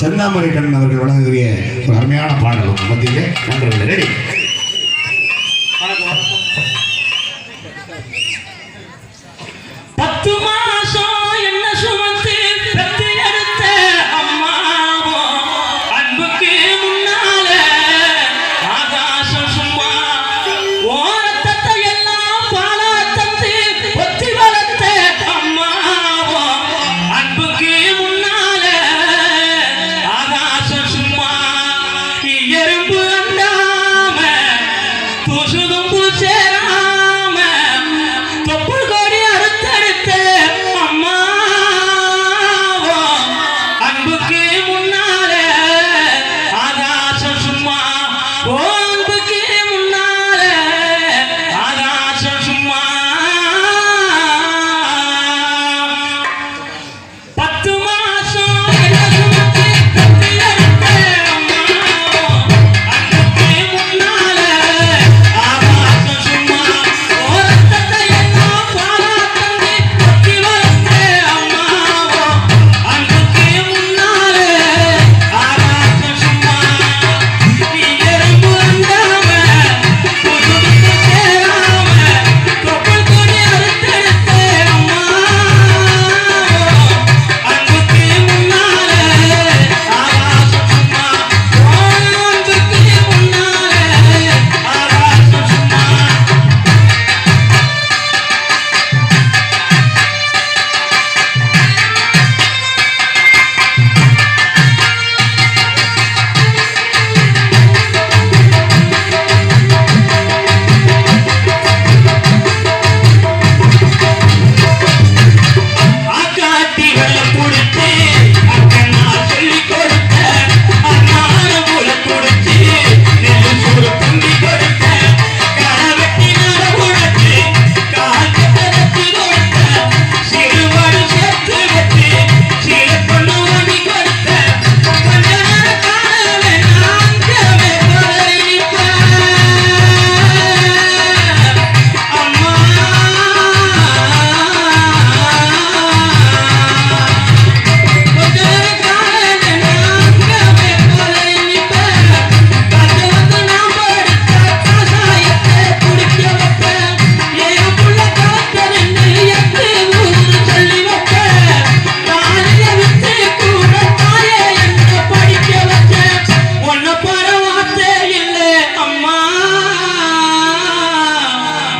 செந்தாமரை கண்ணன் அவர்கள் வழங்குகிற ஒரு அருமையான பாடலும் மத்தியில் நண்பர்கள் ரெடி பத்து மாசம்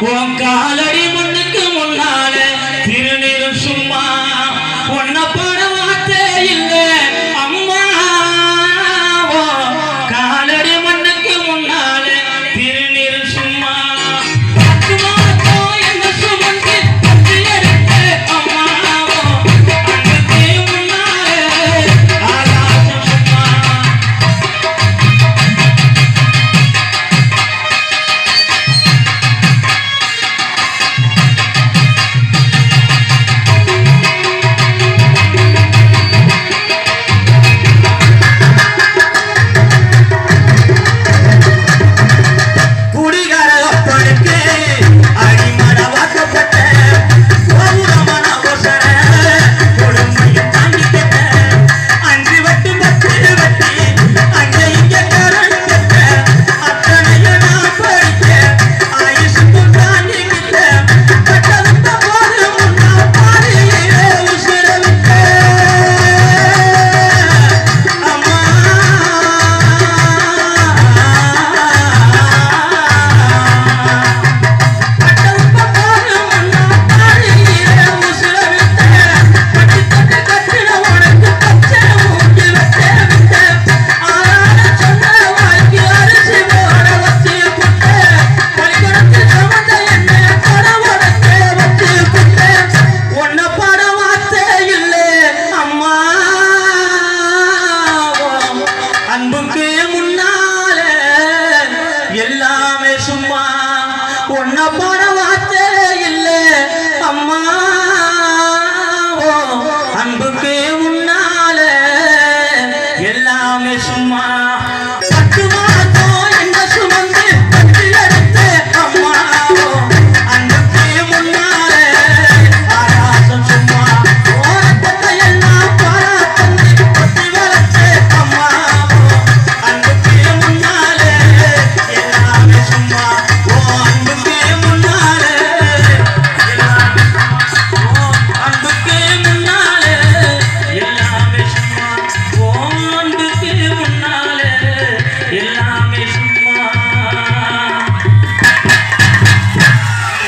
وقال লেখাপড়া